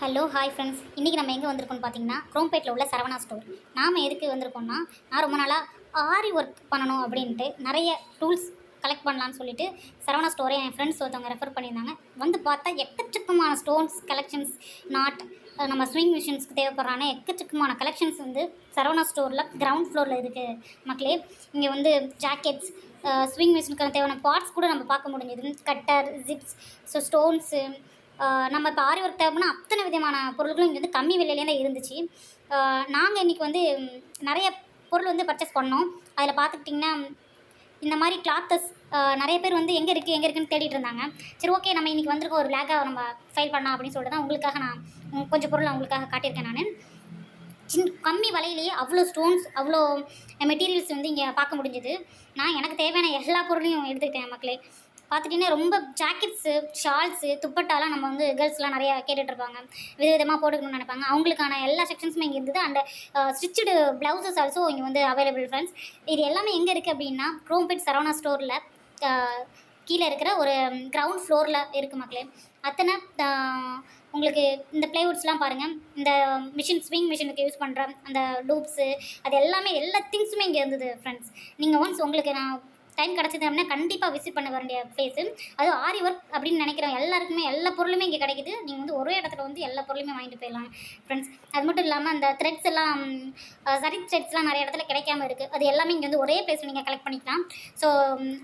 Hello hi friends இன்றைக்கி நம்ம எங்கே வந்திருக்கோம்னு பார்த்தீங்கன்னா குரோம்பேட்டில் உள்ள சரவணா ஸ்டோர் நாம் எதுக்கு வந்திருக்கோம்னா நான் ரொம்ப நாளாக ஆரி ஒர்க் பண்ணணும் அப்படின்ட்டு நிறைய டூல்ஸ் கலெக்ட் பண்ணலான்னு சொல்லிட்டு சரவணா ஸ்டோரை என் ஃப்ரெண்ட்ஸ் ஒருத்தவங்க ரெஃபர் பண்ணியிருந்தாங்க. வந்து பார்த்தா எக்கச்சக்கமான ஸ்டோன்ஸ் கலெக்ஷன்ஸ் நாட் நம்ம ஸ்விங் மிஷின்ஸ்க்கு தேவைப்படுறான எக்கச்சக்கமான கலெக்ஷன்ஸ் வந்து சரவணா ஸ்டோரில் கிரவுண்ட் ஃப்ளோரில் இருக்குது மக்களே இங்கே வந்து ஜாக்கெட்ஸ் ஸ்விங் மிஷினுக்கு தேவையான பார்ட்ஸ் கூட நம்ம பார்க்க முடிஞ்சது. கட்டர் ஜிப்ஸ் ஸோ ஸ்டோன்ஸு நம்ம இப்போ ஆரி ஒர்க் தேவைன்னா அத்தனை விதமான பொருட்களும் இங்கே வந்து கம்மி விலையிலே தான் இருந்துச்சு. நாங்கள் இன்றைக்கி வந்து நிறைய பொருள் வந்து பர்ச்சேஸ் பண்ணோம். அதில் பார்த்துக்கிட்டிங்கன்னா இந்த மாதிரி கிளாத்தஸ் நிறைய பேர் வந்து எங்கே இருக்குது எங்கே இருக்குன்னு தேடிட்டு இருந்தாங்க. சரி ஓகே நம்ம இன்றைக்கி வந்திருக்கோம் ஒரு லேக்காக நம்ம ஃபைல் பண்ணலாம் அப்படின்னு சொல்லிட்டு தான் உங்களுக்காக நான் கொஞ்சம் பொருள் உங்களுக்காக காட்டியிருக்கேன் நான். சின் கம்மி விலையிலேயே அவ்வளோ ஸ்டோன்ஸ் அவ்வளோ மெட்டீரியல்ஸ் வந்து இங்கே பார்க்க முடிஞ்சுது. நான் எனக்கு தேவையான எல்லா பொருளையும் எடுத்துக்கிட்டேன் மக்களே. பார்த்துட்டிங்கன்னா ரொம்ப ஜாக்கெட்ஸு ஷால்ஸு துப்பட்டாலாம் நம்ம வந்து கேர்ள்ஸ்லாம் நிறையா கேட்டுட்ருப்பாங்க விதவிதமாக போட்டுக்கணும்னு நினைப்பாங்க. அவங்களுக்கான எல்லா செக்ஷன்ஸுமே இங்கே இருந்தது அண்ட் ஸ்டிச்சுடு ப்ளவுசஸ் ஆல்சோ இங்கே வந்து அவைலபிள் ஃப்ரெண்ட்ஸ் இது எல்லாமே எங்கே இருக்குது அப்படின்னா க்ரோம்பெட் சரவணா ஸ்டோரில் கீழே இருக்கிற ஒரு கிரவுண்ட் ஃப்ளோரில் இருக்குது மக்களே. அத்தனை uh, உங்களுக்கு இந்த பிளேவுட்ஸ்லாம் பாருங்கள் இந்த மிஷின் ஸ்விங் மிஷினுக்கு யூஸ் பண்ணுற அந்த லூப்ஸு அது எல்லாமே எல்லா திங்ஸுமே இங்கே இருந்தது ஃப்ரெண்ட்ஸ் நீங்கள் ஒன்ஸ் உங்களுக்கு நான் டைம் கிடச்சிது அப்படின்னா கண்டிப்பாக விசிட் பண்ண வேண்டிய பிளேஸு அது ஆரி ஒர்க் அப்படின்னு நினைக்கிறோம் எல்லாருக்குமே எல்லா பொருளுமே இங்கே கிடைக்குது. நீங்கள் வந்து ஒரே இடத்துல வந்து எல்லா பொருளுமே வாங்கிட்டு போயிடலாம் ஃப்ரெண்ட்ஸ் அது மட்டும் இல்லாமல் அந்த த்ரெட்ஸ் எல்லாம் சரி த்ரெட்ஸ்லாம் நிறைய இடத்துல கிடைக்காம இருக்குது அது எல்லாமே இங்கே வந்து ஒரே ப்ளேஸ் நீங்கள் கலெக்ட் பண்ணிக்கலாம். ஸோ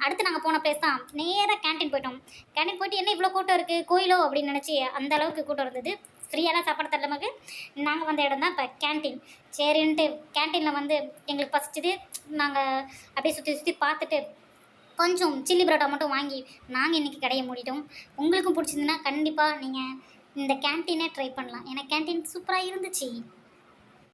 அடுத்து நாங்கள் போன பிளேஸ் தான் நேராக கேண்டீன் போயிட்டோம். கேண்டீன் போயிட்டு என்ன இவ்வளோ கூட்டம் இருக்குது கோயிலோ அப்படின்னு நினச்சி அந்த அளவுக்கு கூட்டம் இருந்தது. ஃப்ரீயெல்லாம் சாப்பாடு தரல நமக்கு நாங்கள் வந்த இடம் தான் இப்போ கேண்டீன் சரின்ட்டு கேண்டீனில் வந்து எங்களுக்கு பசிச்சுது நாங்கள் அப்படியே சுற்றி சுற்றி பார்த்துட்டு கொஞ்சம் சில்லி பரோட்டா மட்டும் வாங்கி நாங்கள் இன்றைக்கி கடையை மூடிட்டோம். உங்களுக்கும் பிடிச்சிருந்துன்னா கண்டிப்பாக நீங்கள் இந்த கேன்டீனே ட்ரை பண்ணலாம். ஏன்னா கேன்டீன் சூப்பராக இருந்துச்சு.